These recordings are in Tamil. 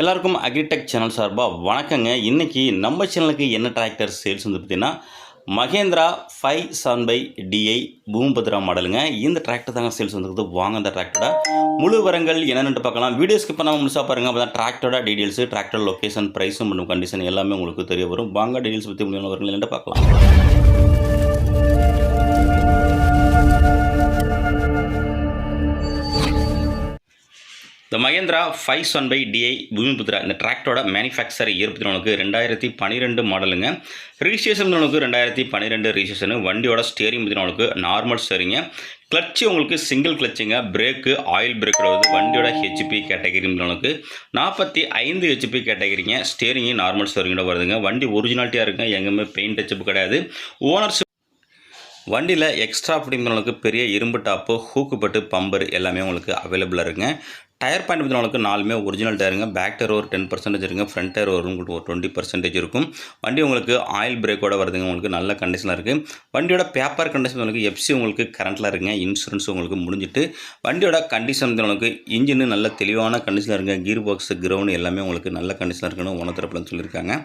எல்லாருக்கும் அக்ரிடெக் சேனல் சார்பாக வணக்கங்க. இன்றைக்கி நம்ம சேனலுக்கு என்ன டிராக்டர் சேல்ஸ் வந்து பார்த்தீங்கன்னா Mahindra five seven five DI Bhoomiputra மாடலுங்க. இந்த டிராக்டர் தாங்க சேல்ஸ் வந்துருக்குது. வாங்க அந்த டிராக்டரோட முழு வரங்கள் என்னென்னு பார்க்கலாம். வீடியோ ஸ்கிப் பண்ணாமல் முழுசாக பாருங்கள் அப்போ தான் டிராக்டரோட டீடெயில்ஸு டிராக்டர் லொக்கேஷன் ப்ரைஸும் மற்றும் கண்டிஷன் எல்லாமே உங்களுக்கு தெரிய வரும். வாங்க டீடெயில்ஸ் பற்றி முடியும் வரங்கள் பார்க்கலாம். இந்த Mahindra five one five DI Bhoomiputra இந்த டிராக்டரோட மேனுஃபேக்சர் இருபத்தி நாலுக்கு ரெண்டாயிரத்தி பன்னிரெண்டு மாடலுங்க ரிஜிஸ்ட்ரேஷன் உங்களுக்கு ரெண்டாயிரத்தி பன்னிரெண்டு ரிஜிஸ்ட்ரேஷனு வண்டியோட ஸ்டேரிங் பற்றி உங்களுக்கு நார்மல் ஸ்டேரிங்க கிளச்சு உங்களுக்கு சிங்கிள் கிளச்சுங்க பிரேக்கு ஆயில் பிரேக் வந்து வண்டியோட ஹெச்பி கேட்டகரி உங்களுக்கு நாற்பத்தி ஐந்து ஹெச்பி கேட்டகரிங்க ஸ்டேரிங்கு நார்மல் ஸ்டேரிங்கோட வருதுங்க. வண்டி ஒரிஜினாலிட்டியாக இருக்குங்க. எங்கேயுமே பெயிண்ட் டச்சப் கிடையாது. ஓனர்ஸ் வண்டியில் எக்ஸ்ட்ரா அப்படிங்கிறவங்களுக்கு பெரிய இரும்பு டாப்பு ஹூக்குப்பட்டு பம்பர் எல்லாமே உங்களுக்கு அவைலபிளாக இருக்குங்க. டயர் பாயிண்ட் பற்றி நாலுமே ஒரிஜினல் டயருங்க பேக் டயர் ஒரு டென் பர்சன்டேஜ் இருக்குங்க. ஃப்ரண்ட் டயர் ஒரு உங்களுக்கு ஒரு டுவெண்ட்டி பர்சன்டேஜ் இருக்கும். வண்டி உங்களுக்கு ஆயில் பிரேக்கோட வருதுங்க. உங்களுக்கு நல்ல கண்டிஷனில் இருக்குது வண்டியோட பேப்பர் கண்டிஷன் உங்களுக்கு எஃப்சி உங்களுக்கு கரண்ட்டில் இருக்குங்க. இன்சூரன்ஸ் உங்களுக்கு முடிஞ்சிட்டு வண்டியோட கண்டிஷன் உங்களுக்கு இன்ஜின் நல்ல தெளிவான கண்டிஷனில் இருக்குங்க. கீர் பாக்ஸ் கிரவுண்ட் எல்லாமே உங்களுக்கு நல்ல கண்டிஷனில் இருக்குன்னு உணர்த்தரப்புலன்னு சொல்லியிருக்காங்க.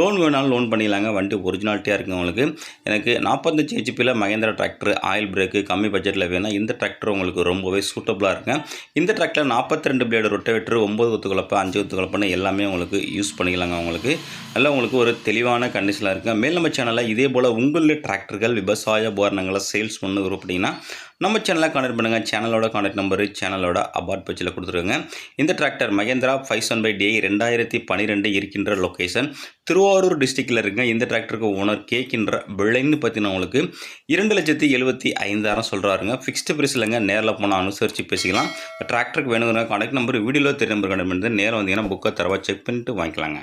லோன் வேணாலும் லோன் பண்ணிடலாங்க. வண்டி ஒரிஜினாலிட்டியாக இருக்குங்க உங்களுக்கு. எனக்கு நாற்பத்தஞ்சு ஹெச்பியில் மகேந்திரா டிராக்டர் ஆயில் பிரேக்கு கம்மி பட்ஜெட்டில் வேணால் இந்த டிராக்டர் உங்களுக்கு ரொம்பவே சூட்டபுளாக இருக்குங்க. இந்த டிராக்டர் நாற்பத்தி ரெண்டு பிளேடு ரொட்டவேட்டர் ஒம்பது ஒத்து குழப்ப அஞ்சு ஒத்து குழப்பன்னு எல்லாமே உங்களுக்கு யூஸ் பண்ணிக்கலாங்க உங்களுக்கு. நல்லா உங்களுக்கு ஒரு தெளிவான கண்டிஷனாக இருக்குது மேல் நம்ம சேனலில் இதே போல் உங்களுடைய டிராக்டர்கள் விவசாய உபகரணங்களை சேல்ஸ் பண்ணு அப்படின்னா நம்ம சேனலில் காண்டக்ட் பண்ணுங்கள் சேனலோட கான்டாக்ட் நம்பரு சேனலோட அபார்ட் பேஜில் கொடுத்துருங்க இந்த tractor Mahindra five seven five DI ரெண்டாயிரத்தி பன்னிரெண்டு இருக்கின்ற லொக்கேஷன் திருவாரூர் டிஸ்ட்ரிக்டில் இருக்குங்க. இந்த டிராக்டருக்கு ஓனர் கேட்கின்ற விலைன்னு பார்த்தீங்கன்னா உங்களுக்கு இரண்டு லட்சத்தி எழுபத்தி ஐந்தாயிரம் சொல்கிறாருங்க ஃபிக்ஸ்டு ப்ரைஸ் இல்லைங்க நேரில் போனால் அனுசரித்து பேசிக்கலாம். டிராக்டருக்கு வேணுங்கிற காண்டாக்ட் நம்பர் வீடியோவில் தெரிய நம்பர் கான்டாக்ட் நேரம் வந்தீங்கன்னா புக்கை தரவா செக் பண்ணிட்டு வாங்கிக்கலாங்க.